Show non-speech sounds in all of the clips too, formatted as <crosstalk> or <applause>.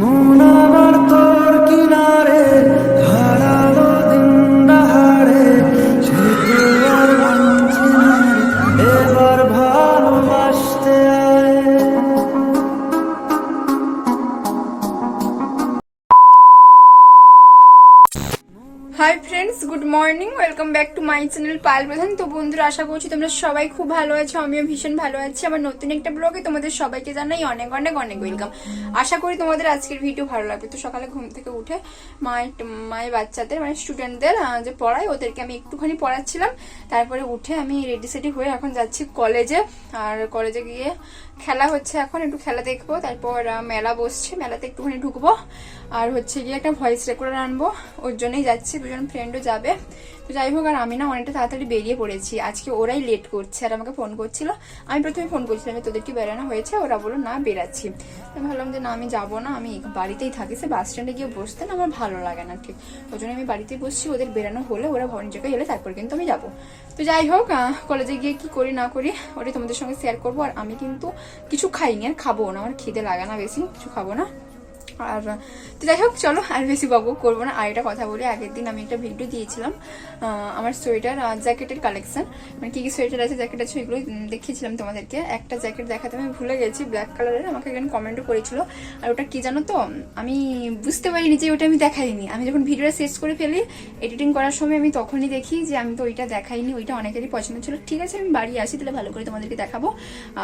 মন morning welcome back to my channel Payel Pradhan তো বন্ধুরা, আশা করছি তোমরা সবাই খুব ভালো আছো, আমিও ভীষণ ভালো আছি। আমার নতুন একটা ব্লগে তোমাদের সবাইকে জানাই অনেক অনেক অনেক ওয়েলকাম আশা করি তোমাদের আজকের ভিডিও ভালো লাগবে। তো সকালে ঘুম থেকে উঠে মায়ের মায়ের বাচ্চাদের মানে স্টুডেন্টদের যে পড়াই ওদেরকে আমি একটুখানি পড়াচ্ছিলাম। তারপরে উঠে আমি রেডি সেডি হয়ে এখন যাচ্ছি কলেজে আর কলেজে গিয়ে খেলা হচ্ছে এখন, একটু খেলা দেখব। তারপর মেলা বসছে, মেলাতে একটুখানি ঢুকবো। আর হচ্ছে গিয়ে একটা ভয়েস রেকর্ডার আনব, ওর জন্যই যাচ্ছি, দুজন ফ্রেন্ডও যাবে। তো যাই হোক, আর আমি না অনেকটা তাড়াতাড়ি বেরিয়ে পড়েছি। আজকে ওরাই লেট করছে আর আমাকে ফোন করছিল। আমি প্রথমে ফোন করছিলাম যে, তোদের কি বেরানো হয়েছে? ওরা বলল, না বেরাচ্ছি আমি ভাবলাম যে, না, আমি যাব না। আমি বাড়িতেই থাকি। সে বাস স্ট্যান্ডে গিয়ে বসতে না আমার ভালো লাগে না ঠিক। ওই জন্য আমি বাড়িতেই বসছি। ওদের বেরানো হলে ওরা ভরণ জায়গায় এলে তারপর কিন্তু আমি যাব। তো যাই হোক কলেজে গিয়ে কি করি, না করি, ওটাই তোমাদের সঙ্গে শেয়ার করব। আর আমি কিন্তু কিছু খাইনি, আর খাব না। আমার খিদে লাগে না বেশি, কিছু খাব না। আর, তো যাই হোক, চলো, আর বেশি বকবক করব না। আর একটা কথা বলি, আগের দিন আমি একটা ভিডিও দিয়েছিলাম আমার সোয়েটার জ্যাকেটের কালেকশন মানে কি কি সোয়েটার আছে, জ্যাকেট আছে ওইগুলো দেখিয়েছিলাম তোমাদেরকে। একটা জ্যাকেট দেখাতে আমি ভুলে গেছি ব্ল্যাক কালারের আমাকে একজন কমেন্টও করেছিল। আর ওটা কি জানো তো, আমি বুঝতে পারিনি যে ওটা আমি দেখাইনি। আমি যখন ভিডিওটা শেষ করে ফেলি এডিটিং করার সময় আমি তখনই দেখি যে আমি তো ওইটা দেখাইনি, ওইটা অনেকেরই পছন্দ ছিল। ঠিক আছে, আমি বাড়ি আসি, তাহলে ভালো করে তোমাদেরকে দেখাবো।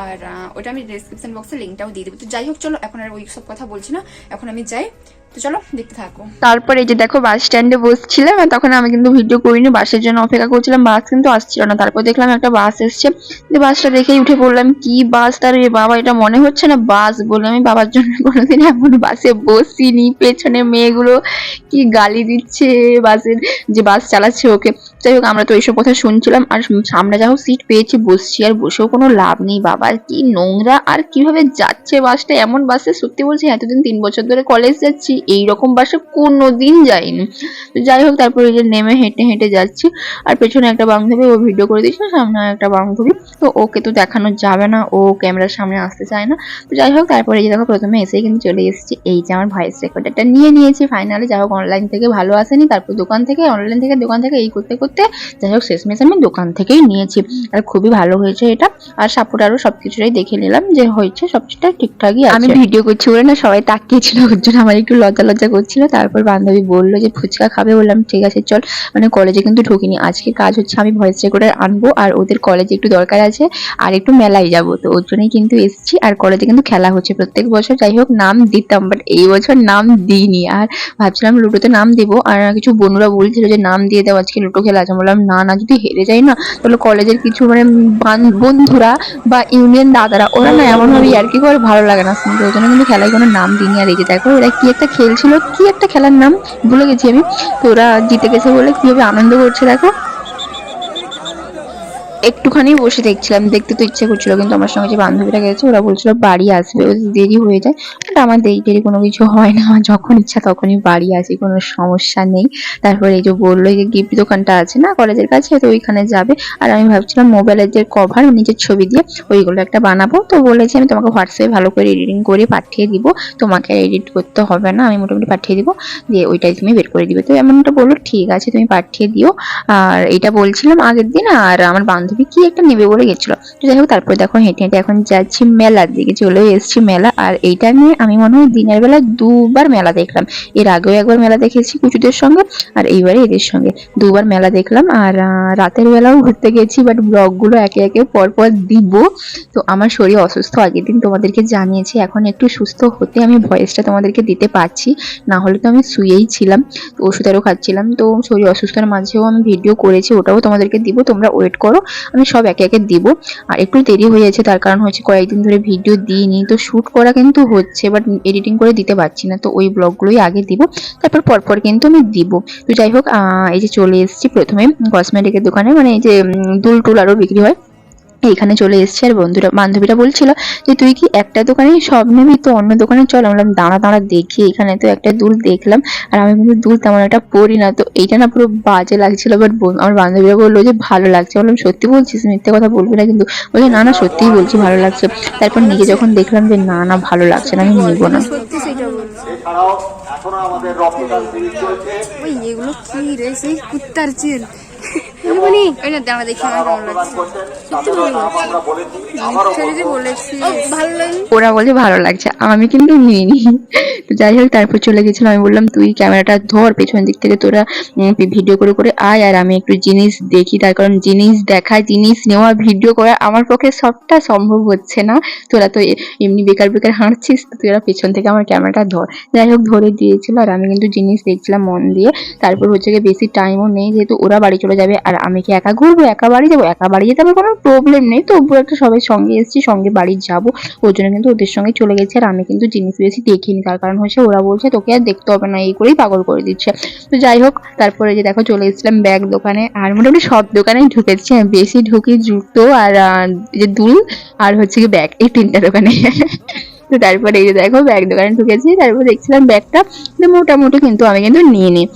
আর ওটা আমি ডিসক্রিপশন বক্সে লিঙ্কটাও দিয়ে দেবো। তো যাই হোক, চলো, এখন আর ওই সব কথা বলছি না। এখন আমি যাই তো চলো, দেখতে থাকো। তারপরে এই যে দেখো বাস স্ট্যান্ডে বসছিলাম তখন আমি কিন্তু ভিডিও করিনি বাসের জন্য অপেক্ষা করছিলাম বাস কিন্তু আসছিল না। তারপর দেখলাম একটা বাস এসছে। যে বাসটা দেখেই উঠে পড়লাম, কি বাস তার বাবা, এটা মনে হচ্ছে না বাস বলে। আমি বাবার জন্য <laughs> কোনোদিন এমন বাসে বসিনি। পেছনে মেয়েগুলো কি গালি দিচ্ছে বাসের যে বাস চালাচ্ছে ওকে। যাই হোক, আমরা তো এইসব কথা শুনছিলাম, আর সামনে যা হোক সিট পেয়েছি, বসছি, আর বসেও কোনো লাভ নেই বাবা। কি নোংরা, আর কীভাবে যাচ্ছে বাসটা এমন বাসে সত্যি বলছি, এতদিন তিন বছর ধরে কলেজ যাচ্ছি। এইরকম বাসে কোনোদিন যাইনি। তো যাই হোক তারপরে এই যে নেমে হেঁটে হেঁটে যাচ্ছি। আর পেছনে একটা বান্ধবী ও ভিডিও করে দিয়েছিল সামনে একটা বান্ধবী। তো ওকে তো দেখানো যাবে না ও ক্যামেরার সামনে আসতে চায় না। তো যাই হোক তারপরে এই যে দেখো প্রথমে এসেই কিন্তু চলে এসেছি। এই যে আমার ভয়েস রেকর্ডারটা নিয়ে নিয়েছি ফাইনালি যাই হোক অনলাইন থেকে ভালো আসেনি। তারপর দোকান থেকে অনলাইন থেকে দোকান থেকে এই করতে করতে যাই হোক শেষমেশ আমি দোকান থেকেই নিয়েছি। আর খুবই ভালো হয়েছে এটা। আর সাপোর্ট আরও সবকিছুটাই দেখে নিলাম যে হয়েছে সবকিছুটা ঠিকঠাকই আমি ভিডিও করছি বলে না সবাই তাকিয়েছিল ওর জন্য আমার একটু লজ্জা লজ্জা লজ্জা করছিল, তারপর বান্ধবী বলল যে, ফুচকা খাবে? বললাম, ঠিক আছে, চল। মানে কলেজে কিন্তু ঢুকিনি। আজকে কাজ হচ্ছে, আমি ভয়েস রেকর্ডার আনব, আর ওদের কলেজে একটু দরকার আছে, আর একটু মেলায় যাব। তো ওর জন্যই কিন্তু এসেছি, আর কলেজে কিন্তু খেলা হচ্ছে প্রত্যেক বছর। যাই হোক, নাম দিতাম বাট এই বছর নাম দিইনি। আর ভাবছিলাম লুডোতে নাম দিব, আর কিছু বন্ধুরা বলছিল যে, নাম দিয়ে দাও, আজকে লুডো খেলা আছে। বললাম, না না, যদি হেরে যাই না, তাহলে কলেজের কিছু মানে বান- বন্ধুরা বা ইউনিয়ন দাদারা, ওরা না এমন ভাবে আর কি করে, ভালো লাগে না। শুনতে ওই জন্য কিন্তু খেলায় কোনো নাম দিইনি। আর এই যে দেখো, ওরা কি একটা খেলছিল কি একটা খেলার নাম? ভুলে গেছি আমি। তো ওরা জিতে গেছে বলে কীভাবে আনন্দ করছে, দেখো। একটুখানি বসে দেখছিলাম, দেখতে তো ইচ্ছে করছিল, কিন্তু আমার সঙ্গে যে বান্ধবীরা গেছে, ওরা বলছিল বাড়ি আসবে, ওদের দেরি হয়ে যায়। বাট আমার দেরি টেরি কোনো কিছু হয় না, আমার যখন ইচ্ছা তখনই বাড়ি আসি, কোনো সমস্যা নেই। তারপরে এই যে বলল যে গিফট দোকানটা আছে না, কলেজের কাছে, তো ওইখানে যাবে। আর আমি ভাবছিলাম মোবাইলের যে কভার নিজের ছবি দিয়ে ওইগুলো একটা বানাবো। তো বলেছি, আমি তোমাকে হোয়াটসঅ্যাপে ভালো করে এডিটিং করে পাঠিয়ে দিব। তোমাকে এডিট করতে হবে না, আমি মোটামুটি পাঠিয়ে দিব। দিয়ে ওইটাই তুমি বের করে দিবে। তো এমনটা বলল, ঠিক আছে, তুমি পাঠিয়ে দিও। আর এটা বলছিলাম আগের দিন, আর আমার বান্ধবী কি একটা নেবে বলে গেছিল? তো যাই হোক, তারপরে দেখো হেঁটে হেঁটে এখন যাচ্ছি মেলার দিকে। চলে এসেছি মেলা, আর এইটা নিয়ে আমি মনে হয় দিনের বেলা দুবার মেলা দেখলাম। এর আগেও একবার মেলা দেখেছি কুচুদের সঙ্গে, আর এইবারে এদের সঙ্গে। দুবার মেলা দেখলাম, আর রাতের বেলাও ঘুরতে গেছি বাট ব্লগগুলো একে একে পরপর দিব। তো আমার শরীর অসুস্থ, আগের দিন তোমাদেরকে জানিয়েছি, এখন একটু সুস্থ হতে আমি ভয়েসটা তোমাদেরকে দিতে পারছি। না হলে তো আমি শুয়েই ছিলাম ওষুধেরও খাচ্ছিলাম, তো শরীর অসুস্থতার মাঝেও আমি ভিডিও করেছি, ওটাও তোমাদেরকে দিব, তোমরা ওয়েট করো। আমি সব একে একে দিব। আর একটু দেরি হয়ে যাচ্ছে তার কারণ হচ্ছে কয়েকদিন ধরে ভিডিও দিইনি। তো শ্যুট করা কিন্তু হচ্ছে বাট এডিটিং করে দিতে পারছি না। তো ওই ব্লগগুলোই আগে দিব, তারপর পরপর কিন্তু আমি দিব। তো যাই হোক এই যে চলে এসেছি প্রথমে কসমেটিকের দোকানে। মানে এই যে দুল টুল আরও বিক্রি হয়। এখানে চলে এসেছি। আর বন্ধুরা বান্ধবীরা বলছিল যে তুই কি একটা দোকানে সব নিবি তো অন্য দোকানে চল? আমি বললাম দাঁড়া দাঁড়া দেখি। এখানে তো একটা দুল দেখলাম। আর আমি কিন্তু দুল তেমন একটা পরি না। তো এইটা না পুরো বাজে লাগছিল বাট আমার বান্ধবীরা বলল যে ভালো লাগছে। বললাম সত্যি বলছিস? মিথ্যে কথা বলবি না কিন্তু? বলে না না সত্যিই বলছি ভালো লাগছে। তারপর নিজে যখন দেখলাম যে না না ভালো লাগছে না আমি নিবো না। সত্যি সেটা বলছি। এছাড়াও এখনও আমাদের রক্তদান চলছে ওই এগুলো কি রে? সেই কুত্তার চিল মানে না দাঁড়া দেখি আমার কেমন লাগছে। বলেছি। ভালো লাগে ওরা বলে ভালো লাগছে আমি কিন্তু নিইনি। তো যাই হোক তারপর চলে গেছিলাম আমি বললাম তুই ক্যামেরাটা ধর পেছন দিক থেকে তোরা ভিডিও করে করে আয় আর আমি একটু জিনিস দেখি। তার কারণ জিনিস দেখা জিনিস নেওয়া ভিডিও করা আমার পক্ষে সবটা সম্ভব হচ্ছে না। তোরা তো এ- এমনি বেকার বেকার হাঁটছিস তো তোরা পেছন থেকে আমার ক্যামেরাটা ধর। যাই হোক ধরে দিয়েছিল আর আমি কিন্তু জিনিস দেখছিলাম মন দিয়ে। তারপর হচ্ছে গিয়ে বেশি টাইমও নেই যেহেতু ওরা বাড়ি চলে যাবে আর আমি কি একা ঘুরবো? একা বাড়ি যাব? একা বাড়ি যেতে আমার কোনো প্রবলেম নেই। তবুও একটা সবাই সঙ্গে এসেছি, সঙ্গে বাড়ি যাব। ওই জন্য কিন্তু ওদের সঙ্গে চলে গেছি। আর আমি কিন্তু জিনিস বেশি দেখিনি। তার কারণ হচ্ছে ওরা বলছে, তোকে আর দেখতে হবে না। এই করেই পাগল করে দিচ্ছে। তো যাই হোক, তারপরে যে দেখো চলে এসেছিলাম ব্যাগ দোকানে। আর মোটামুটি সব দোকানেই ঢুকেছি আমি। বেশি ঢুকি জুতো আর যে দুল আর হচ্ছে কি ব্যাগ। এই তিনটা দোকানে। <laughs> তো তারপরে এই যে দেখো ব্যাগ দোকানে ঢুকেছি। তারপর দেখছিলাম ব্যাগটা। মোটামুটি কিন্তু আমি কিন্তু নিয়ে নিই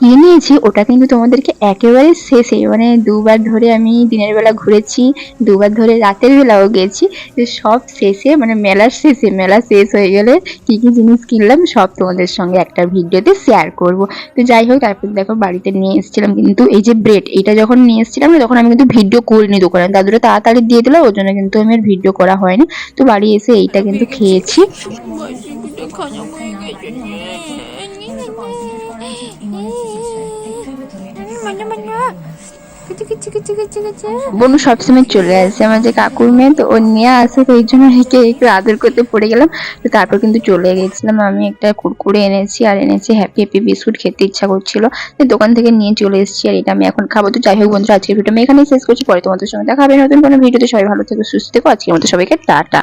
কি নিয়েছি, ওটা কিন্তু তোমাদেরকে একেবারে শেষে মানে দুবার ধরে আমি দিনের বেলা ঘুরেছি, দুবার ধরে রাতের বেলাও গেছি তো সব শেষে মানে মেলার শেষে, মেলা শেষ হয়ে গেলে কি কি জিনিস কিনলাম, সব তোমাদের সঙ্গে একটা ভিডিওতে শেয়ার করব। তো যাই হোক, তারপর দেখো বাড়িতে নিয়ে এসেছিলাম কিন্তু এই যে ব্রেড এটা যখন নিয়ে এসেছিলাম না তখন আমি কিন্তু ভিডিও করিনি দোকানে। দাদুরা তাড়াতাড়ি দিয়ে দিল ওই জন্য কিন্তু আমি ভিডিও করা হয়নি। তো বাড়ি এসে এইটা কিন্তু খেয়েছি। বনু সবসময় চলে আসে আমার যে কাকুর মেয়ে তো ও নিয়ে আসে তো এই জন্য একে একটু আদর করতে পড়ে গেলাম। তো তারপর কিন্তু চলে গেছিলাম আমি একটা কুরকুরে এনেছি আর এনেছি হ্যাপি হ্যাপি বিস্কুট খেতে ইচ্ছা করছিল। তো দোকান থেকে নিয়ে চলে এসেছি আর এটা আমি এখন খাব। তো যাই হোক বন্ধুরা আজকের ভিডিও আমি এখানেই শেষ করছি। পরে তোমাদের সঙ্গে দেখা হবে নতুন কোনো ভিডিওতে। সবাই ভালো থেকো সুস্থ থেকো। আজকের মতো সবাইকে টাটা।